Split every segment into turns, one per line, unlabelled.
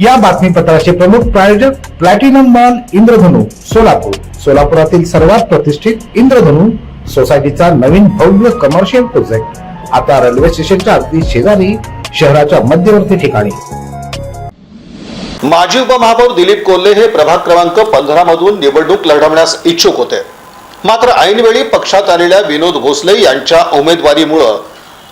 या बातमीपत्राचे प्रमुख प्रायोजक प्लॅटिनम मॉल इंद्रधनु सोलापूर. सोलापुरातील सर्वात प्रतिष्ठित इंद्रधनु सोसायटीचा नवीन भव्य कमर्शियल प्रोजेक्ट आता रेल्वे स्टेशनच्या अगदी शेजारी शहराच्या मध्यवर्ती ठिकाणी.
माजी उपमहापौर दिलीप कोल्हे हे प्रभाग क्रमांक पंधरा मधून निवडणूक लढवण्यास इच्छुक होते. मात्र ऐनवेळी पक्षात आलेल्या विनोद भोसले यांच्या उमेदवारीमुळे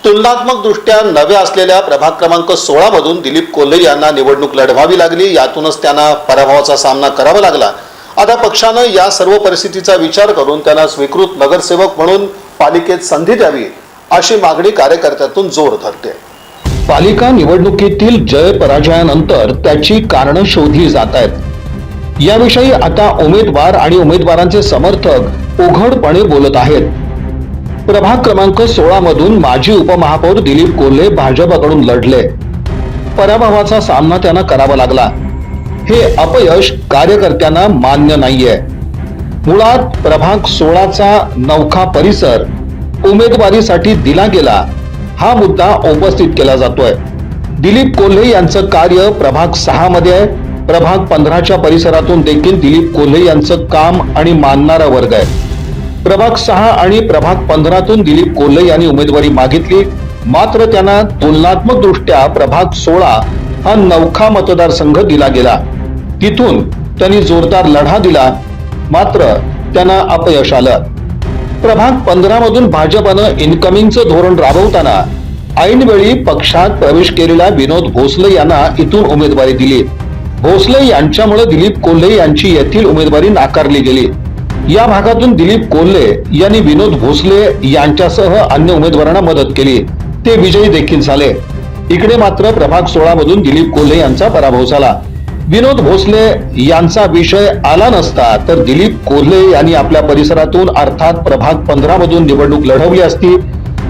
तुलनात्मक दृष्ट्या नव्या असलेल्या प्रभाग क्रमांक सोळा मधून दिलीप कोल्हे यांना निवडणूक लढवावी लागली. यातूनच त्यांना पराभवाचा सामना करावा लागला. आता पक्षानं या सर्व परिस्थितीचा विचार करून त्यांना स्वीकृत नगरसेवक म्हणून पालिकेत संधी द्यावी अशी मागणी कार्यकर्त्यातून जोर धरते.
पालिका निवडणुकीतील जय पराजयानंतर त्याची कारणं शोधली जात आहेत. याविषयी आता उमेदवार आणि उमेदवारांचे समर्थक उघडपणे बोलत आहेत. प्रभाग क्रमांक सोळा मधून माजी उपमहापौर दिलीप कोल्हे भाजपकडून लढले. पराभवाचा सामना त्यांना करावा लागला. हे अपयश कार्यकर्त्यांना मान्य नाहीये. मुळात प्रभाग सोळाचा नौखा परिसर उमेदवारीसाठी दिला गेला. हा मुद्दा उपस्थित केला जातोय. दिलीप कोल्हे यांचं कार्य प्रभाग सहा मध्ये आहे. प्रभाग पंधराच्या परिसरातून देखील दिलीप कोल्हे यांचं काम आणि मानणारा वर्ग आहे. प्रभाग सहा आणि प्रभाग पंधरातून दिलीप कोल्हे यांनी उमेदवारी मागितली. मात्र त्यांना तुलनात्मक दृष्ट्या प्रभाग सोळा हा नौखा मतदारसंघ दिला गेला. तिथून त्यांनी जोरदार लढा दिला. मात्र त्यांना अपयश आलं. प्रभाग पंधरा मधून भाजपनं इन्कमिंगचं धोरण राबवताना ऐनवेळी पक्षात प्रवेश केलेल्या विनोद भोसले यांना इथून उमेदवारी दिली. भोसले यांच्यामुळे दिलीप कोल्हे यांची येथील उमेदवारी नाकारली गेली. या भागातून दिलीप कोल्हे यांनी विनोद भोसले यांच्यासह अन्य उमेदवारांना मदत केली. ते विजयी देखील झाले. इकडे मात्र प्रभाग सोळा मधून दिलीप कोल्हे यांचा पराभव झाला. विनोद भोसले यांचा विषय आला नसता तर दिलीप कोल्हे यांनी आपल्या परिसरातून अर्थात प्रभाग पंधरा मधून निवडणूक लढवली असती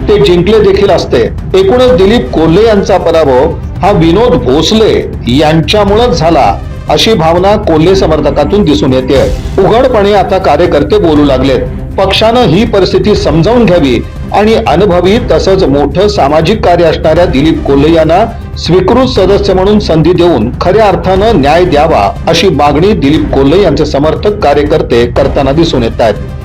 ते जिंकले देखील असते. एकूणच दिलीप कोल्हे यांचा पराभव हा विनोद भोसले यांच्यामुळेच झाला. अशी भावना कोल्हे समर्थकातून दिसून येते उघडपणे आता कार्यकर्ते बोलू लागलेत. पक्षानं ही परिस्थिती समजावून घ्यावी आणि अनुभवी तसंच मोठं सामाजिक कार्य असणाऱ्या दिलीप कोल्हे यांना स्वीकृत सदस्य म्हणून संधी देऊन खऱ्या अर्थानं न्याय द्यावा अशी मागणी दिलीप कोल्हे यांचे समर्थक कार्यकर्ते करताना दिसून येत आहेत.